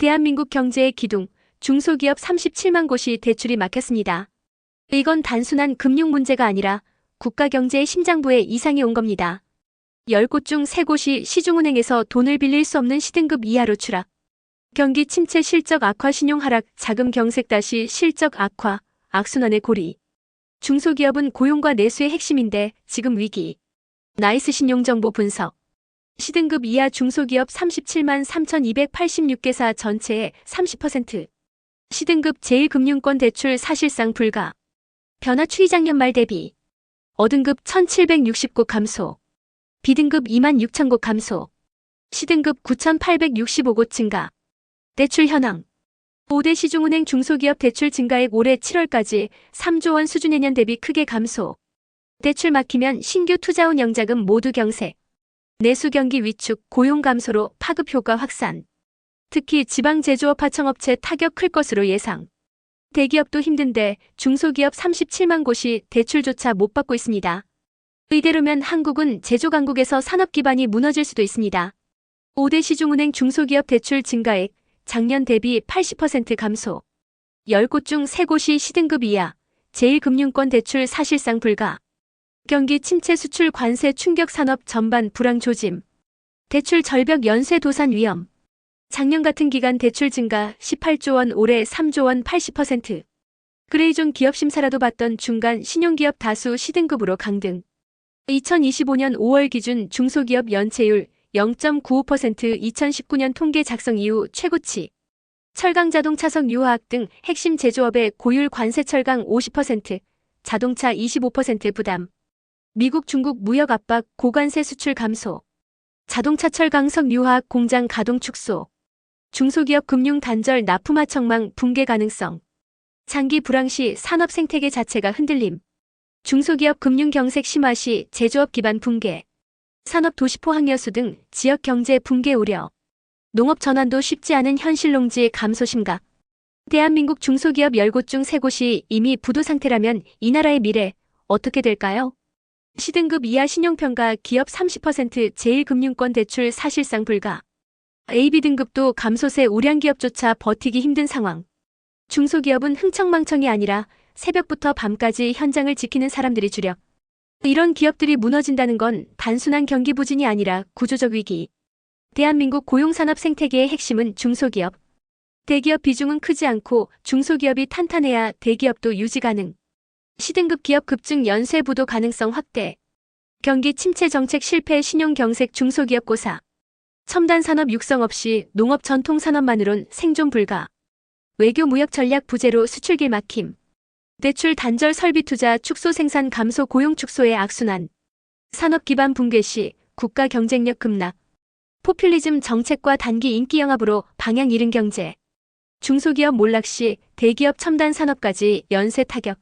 대한민국 경제의 기둥, 중소기업 37만 곳이 대출이 막혔습니다. 이건 단순한 금융 문제가 아니라 국가 경제의 심장부에 이상이 온 겁니다. 10곳 중 3곳이 시중은행에서 돈을 빌릴 수 없는 시등급 이하로 추락. 경기 침체 실적 악화 신용 하락 자금 경색 다시 실적 악화 악순환의 고리. 중소기업은 고용과 내수의 핵심인데 지금 위기. 나이스 신용정보 분석. 시등급 이하 중소기업 37만 3,286개사 전체의 30%. 시등급 제1금융권 대출 사실상 불가. 변화 추이 작년 말 대비. 어등급 1,760곳 감소. B등급 2만 6천 곳 감소. C등급 9,865곳 증가. 대출 현황. 5대 시중은행 중소기업 대출 증가액 올해 7월까지 3조 원 수준 예년 대비 크게 감소. 대출 막히면 신규 투자 운영자금 모두 경색. 내수 경기 위축, 고용 감소로 파급 효과 확산. 특히 지방 제조업 하청업체 타격 클 것으로 예상. 대기업도 힘든데 중소기업 37만 곳이 대출조차 못 받고 있습니다. 이대로면 한국은 제조 강국에서 산업 기반이 무너질 수도 있습니다. 5대 시중은행 중소기업 대출 증가액 작년 대비 80% 감소. 10곳 중 3곳이 시등급 이하, 제1금융권 대출 사실상 불가. 경기 침체 수출 관세 충격 산업 전반 불황 조짐. 대출 절벽 연쇄 도산 위험. 작년 같은 기간 대출 증가 18조 원 올해 3조 원 80%. 그레이존 기업 심사라도 받던 중간 신용기업 다수 시등급으로 강등. 2025년 5월 기준 중소기업 연체율 0.95% 2019년 통계 작성 이후 최고치. 철강 자동차석 유화학 등 핵심 제조업의 고율 관세 철강 50%, 자동차 25% 부담. 미국 중국 무역 압박 고관세 수출 감소. 자동차 철 강석 유화학 공장 가동 축소. 중소기업 금융 단절 납품화 청망 붕괴 가능성. 장기 불황 시 산업 생태계 자체가 흔들림. 중소기업 금융 경색 심화 시 제조업 기반 붕괴. 산업 도시포 항여수 등 지역 경제 붕괴 우려. 농업 전환도 쉽지 않은 현실 농지 감소 심각. 대한민국 중소기업 10곳 중 3곳이 이미 부도 상태라면 이 나라의 미래 어떻게 될까요? 시등급 이하 신용평가 기업 30% 제1금융권 대출 사실상 불가. AB등급도 감소세 우량기업조차 버티기 힘든 상황. 중소기업은 흥청망청이 아니라 새벽부터 밤까지 현장을 지키는 사람들이 주력. 이런 기업들이 무너진다는 건 단순한 경기 부진이 아니라 구조적 위기. 대한민국 고용산업 생태계의 핵심은 중소기업. 대기업 비중은 크지 않고 중소기업이 탄탄해야 대기업도 유지 가능. 시등급 기업 급증 연쇄 부도 가능성 확대. 경기 침체 정책 실패 신용 경색 중소기업 고사. 첨단 산업 육성 없이 농업 전통 산업만으론 생존 불가. 외교 무역 전략 부재로 수출길 막힘. 대출 단절 설비 투자 축소 생산 감소 고용 축소의 악순환. 산업 기반 붕괴 시 국가 경쟁력 급락. 포퓰리즘 정책과 단기 인기 영합으로 방향 잃은 경제. 중소기업 몰락 시 대기업 첨단 산업까지 연쇄 타격.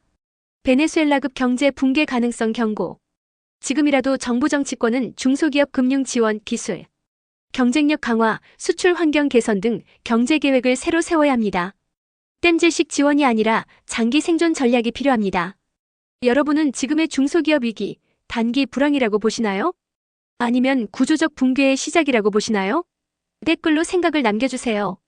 베네수엘라급 경제 붕괴 가능성 경고. 지금이라도 정부 정치권은 중소기업 금융 지원 기술, 경쟁력 강화, 수출 환경 개선 등 경제 계획을 새로 세워야 합니다. 땜질식 지원이 아니라 장기 생존 전략이 필요합니다. 여러분은 지금의 중소기업 위기, 단기 불황이라고 보시나요? 아니면 구조적 붕괴의 시작이라고 보시나요? 댓글로 생각을 남겨주세요.